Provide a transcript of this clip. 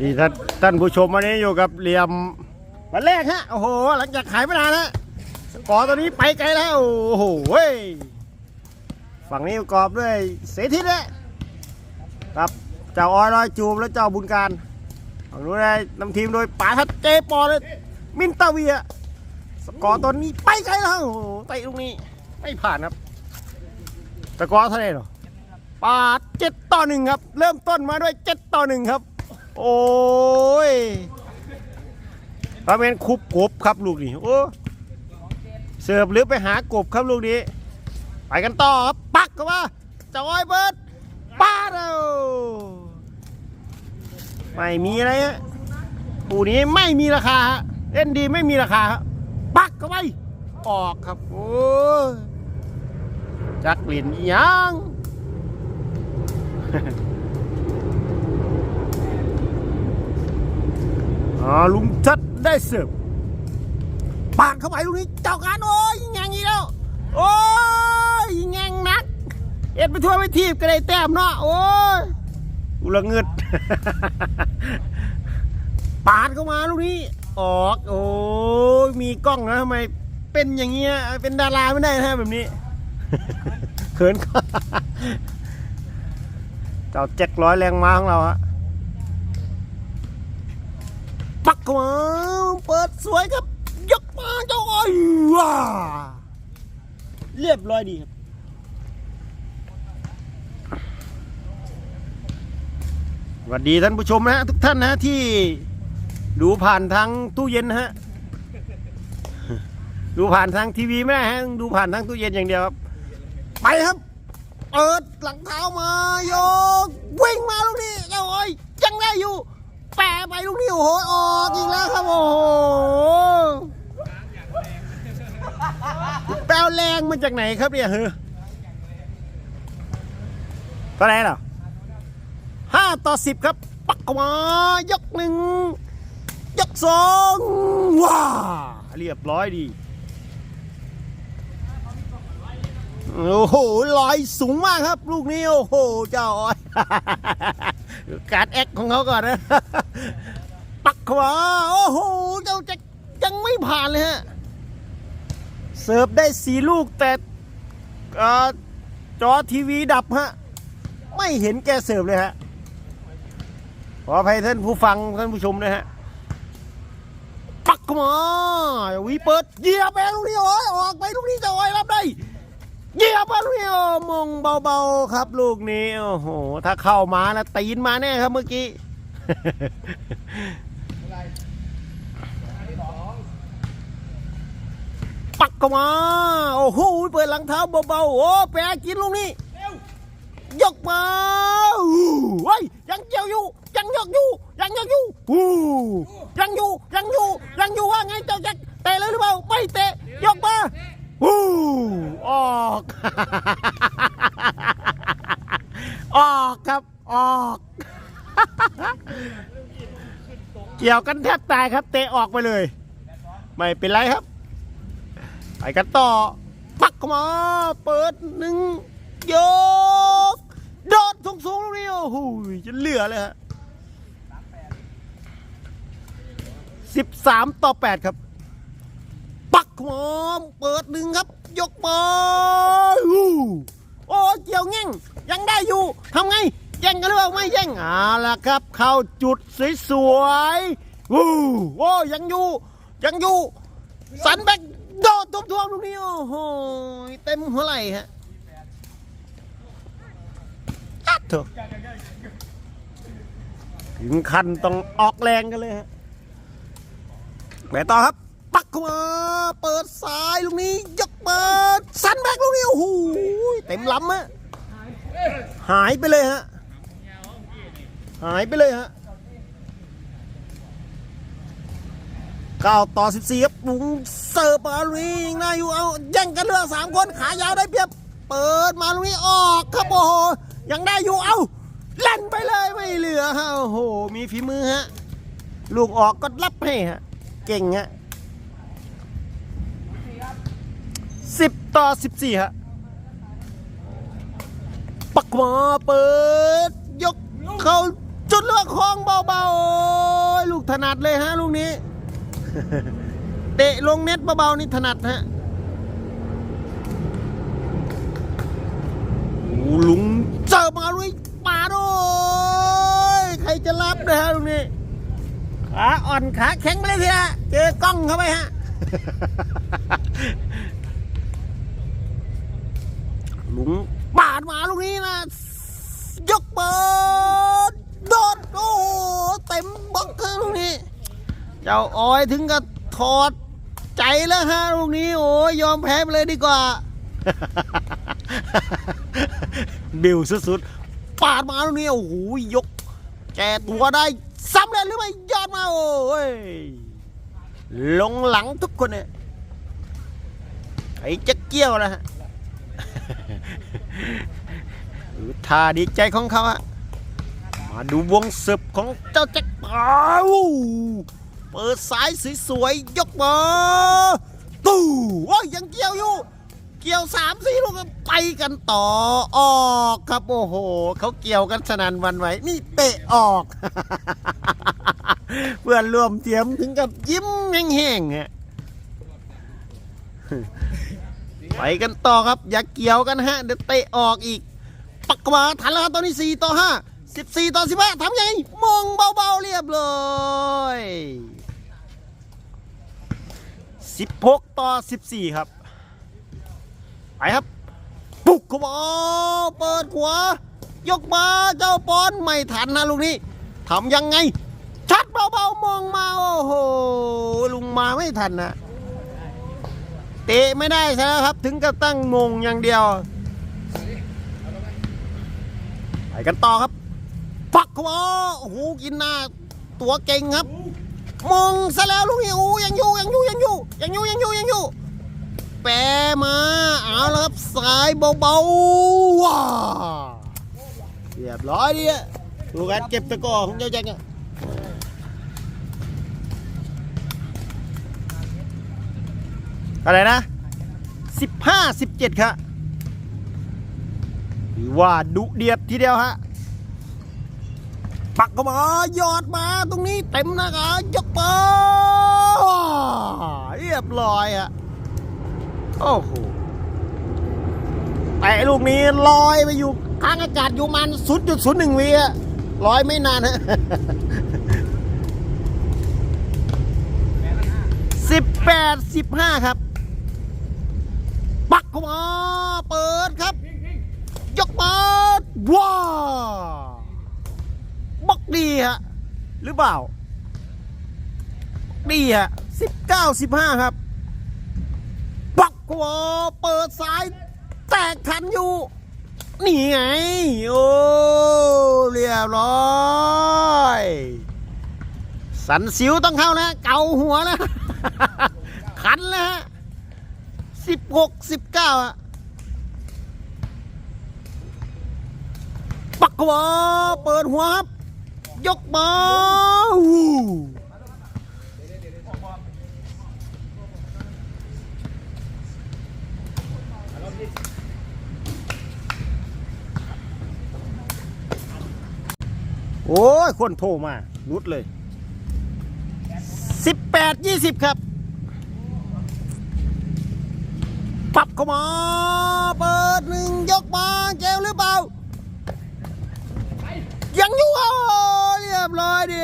ดีท่านท่านผู้ชมวันนี้อยู่กับเหลี่ยมวันแรกฮะโอ้โห หลังจากขายไม่นานนะสกอร์ตัวนี้ไปไกลแล้ว โอ้โหเว้ยฝั่งนี้ประกอบด้วยเสถิตเนี่ยครับเจ้าอ้อยลอยจูบและเจ้าบุญการฝั่งนู้นได้นำทีมโดยป๋าทัดเจปอและมินตาเวียสกอร์ตัวนี้ไปไกลแล้วโอ้โหเตะลูกนี้ไม่ผ่านครับสกอร์เท่าไหร่หรอปาดเจ็ดต่อหนึ่งครับ เริ่มต้นมาด้วยเจ็ดต่อหนึ่งครับ โอ้ยพระเมนคุบกบครับลูกนี้โอ้เสิร์ฟหรือไปหากบครับลูกนี้ ไปกันต่อครับปักเข้ามาจอยเบิร์ดป้าดเอาไม่มีอะไรฮะปูนี้ไม่มีราคาฮะเล่นดีไม่มีราคาปักเข้าไปออกครับโอ้ยจักหลินยัง อ๋อลุงชัดได้เสิร์ฟปาดเข้าไปลูกนี้เจ้าการโอ้ยยิงแงงอีกแล้ว โอ้ยยิงแงงนัก เอ็ดไปทั่วไปทีบก็ได้แต้มเนาะโอ้ยอุละเงิดปาดเข้ามาลูกนี้ ออกโอ้ยมีกล้องนะทำไมเป็นอย่างเงี้ยเป็นดาราไม่ได้นะแบบนี้เขินเจ้าแจ็คร้อยแรงม้าของเราฮะ ปั กเข้ามาเปิดสวยครับ ยกมาเจ้าอ้อยว้าเรียบร้อยดีครับสวัสดีท่านผู้ชมนะทุกท่านนะที่ดูผ่านทางตู้เย็นฮะ ดูผ่านทางทีวีไม่ได้ฮะดูผ่านทางตู้เย็นอย่างเดียวครับ ไปครับ เปิดหลังเท้ามาโยก วิ่งมาลูกนี้เจ้าอ้อยยังได้อยู่ แปะ ไปลูกนี้โอ้โหออกอีกแล้วครับโอ้โหแปลวแรงมาจากไหนครับเนี่ยเฮ้อเท่าไหรเหรอห้าต่อสิบครับ ปักออกมายกหนึ่งยกสองว้าเรียบร้อยดีโอ้โหลอยสูงมากครับ ลูกนี้ โอ้โห เจ้าอ้อย การแอคของเขาก่อนนะ ปักขวา โอ้โห เจ้าแจ็คยังไม่ผ่านเลยฮะ เสิร์ฟได้สีลูกแต่จอทีวีดับฮะ ไม่เห็นแกเสิร์ฟเลยฮะ ขออภัยท่านผู้ฟังท่านผู้ชมนะฮะ ปักข้ามาวีเปิดเหยียบไปลูกนี้โอ้ยออกไปลูกนี้จะอ้อยรับได้ เหยียบมาลูกนี้โอ้มงเบาๆครับ ลูกนี้โอ้โหถ้าเข้ามาแล้วตีนมาแน่ครับเมื่อกี้ปักเข้ามา โอ้โหเปิดหลังเท้าเบาๆโอ้แปรกินลูกนี้ยกมาอู้เฮ้ยยังเกี่ยวอยู่ ยังยกอยู่ ยังยกอยู่อู้ยังอยู่ยังอยู่ยังอยู่ว่าไงเจ้าแจ็คเตะเลยหรือเปล่าไม่เตะยกมา อู้ออก ออกครับออก เกี่ยวกันแทบตายครับเตะออกไปเลย ไม่เป็นไรครับ ไปกันต่อ ปักเข้ามา เปิดหนึ่งโยก โดดสูงๆลูกนี้โอ้โหจะเหลือเลยฮะสิบสามต่อแปดครับ ปักเข้ามเปิดหนึ่งครับ ยกมาอู้โอ้เกี่ยวแง่งยังได้อยู่ทำไงแย่งกันหรือเปล่าไม่แย่งเอาละครับ เข้าจุดสวยๆอู้โอ้ยังอยู่ยังอยู่ สันแบกโดดทุบทวงลูกนี้โอ้โหเต็มหัวไหล่ฮะอัดเถอะถึงขั้นต้องออกแรงกันเลยฮะไปต่อครับ ปักเข้ามา เปิดซ้ายลูกนี้ยกเปิดสันแบกลูกนี้โอ้โหเต็มล้ำฮะหายไปเลยฮะหายไปเลยฮะเก้าต่อสิบสี่ครับปุงเสิร์ฟมาลุยยิงได้อยู่เอาแย่งกันเรือสามคนขายาวได้เปรียบ เปิดมาลุยออกครับโอ้โหยังได้อยู่เอาเล่นไปเลยไม่เหลือฮะโอ้โหมีฝีมือฮะลูกออกก็รับให้ฮะเก่งฮะ สิบต่อสิบสี่ฮะ ปักมาเปิด ยกเข้าจุดเลือกคลองเบาๆนัดเลยฮะ ลูกนี้ เตะลงเน็ตเบาๆ นี่ถนัดฮะโอ้ลุงเจอมาลุยปาดโอ้ยใครจะรับนะฮะลูกนี้ขาอ่อนขาแข็งไปเลยทีละเจอกล้องเข้าไปฮะ ลุงปาดมาลูกนี้นะ ยกเปิดโดดโอ้โหเต็มบล็อกเลยลูกนี้ เจ้าออยถึงกับถอดใจแล้วฮะลูกนี้โอ้ยยอมแพ้ไปเลยดีกว่า บิวสุดๆปาดมาลูกนี้โอ้โหยก แกตัวได้สำเร็จหรือไม่ยอดมาโอ้ยลงหลังทุกคนเนี่ยไอ้จะเกี้ยวแล้วฮะดูท่าดีใจของเขาอะมาดูวงสืบของเจ้าแจ็คเปา เปิดสายสวยๆยกมาตู้โอ้ยยังเกี่ยวอยู่ เกี่ยวสามสี่ลูกไปกันต่อออกครับโอ้โหเขาเกี่ยวกันสนันวันไหวนี่เตะออก เพื่อนร่วมเทียมถึงกับยิ้มแห้งๆฮะไปกันต่อครับ อย่าเกี่ยวกันฮะเดี๋ยวเตะออกอีก ปักกมาทันแล้วครับตอนนี้4ต่อ5 14 ต่อ 15ทำยังไงมองเบาๆเรียบร้อย 16 ต่อ 14 ครับ ไปครับปุกข้ามเปิดขวายกมาเจ้าปอนไม่ทันนะลูกนี้ทำยังไง ชัดเบาๆมองมาโอ้โหลุงมาไม่ทันนะเตะไม่ได้ใช่แล้วครับถึงกับตั้งงงอย่างเดียวไปกันต่อครับปักข้ามาโอ้โหกินหน้าตัวเก่งครับ มองซะแล้วลูกนี้โอ้ยัง ยังอยู่ยังอยู่ยังอยู่แปรมาเอาแล้วครับสายเบาๆว้าเรียบร้อยดีอะดูการเก็บตะกอของเจ้าแจ็คอะอะไรนะสิบห้าสิบเจ็ดครับถือว่าดุเดือดทีเดียวฮะ ปักเข้ามายอดมาตรงนี้เต็มนะครับยกเปิด เรียบร้อยฮะโอ้โหแต่ลูกนี้ลอยไปอยู่ข้างอากาศอยู่มันศูนย์จุดศูนย์หนึ่งวิอะลอยไม่นานฮะสิบแปดสิบห้าครับ ปักเข้ามาเปิดครับ ยกเปิดว้าบล็อกดีฮะหรือเปล่า ดีฮะสิบเก้าสิบห้าครับ ปักหัวเปิดซ้าย แตกทันอยู่ นี่ไง โอ้ เรียบร้อย สันสิวต้องเข้านะเกาหัวแล้ว ขันแล้วฮะสิบหกสิบเก้าอะปักหัวเปิดหัวครับ ยกมา อ้ย คนโทรมารุดเลยสิบแปดยี่สิบครับปับเข้ามา เปิดหนึ่งยกมาเจลหรือเปล่า ยังอยู่อะเรียบร้อยดี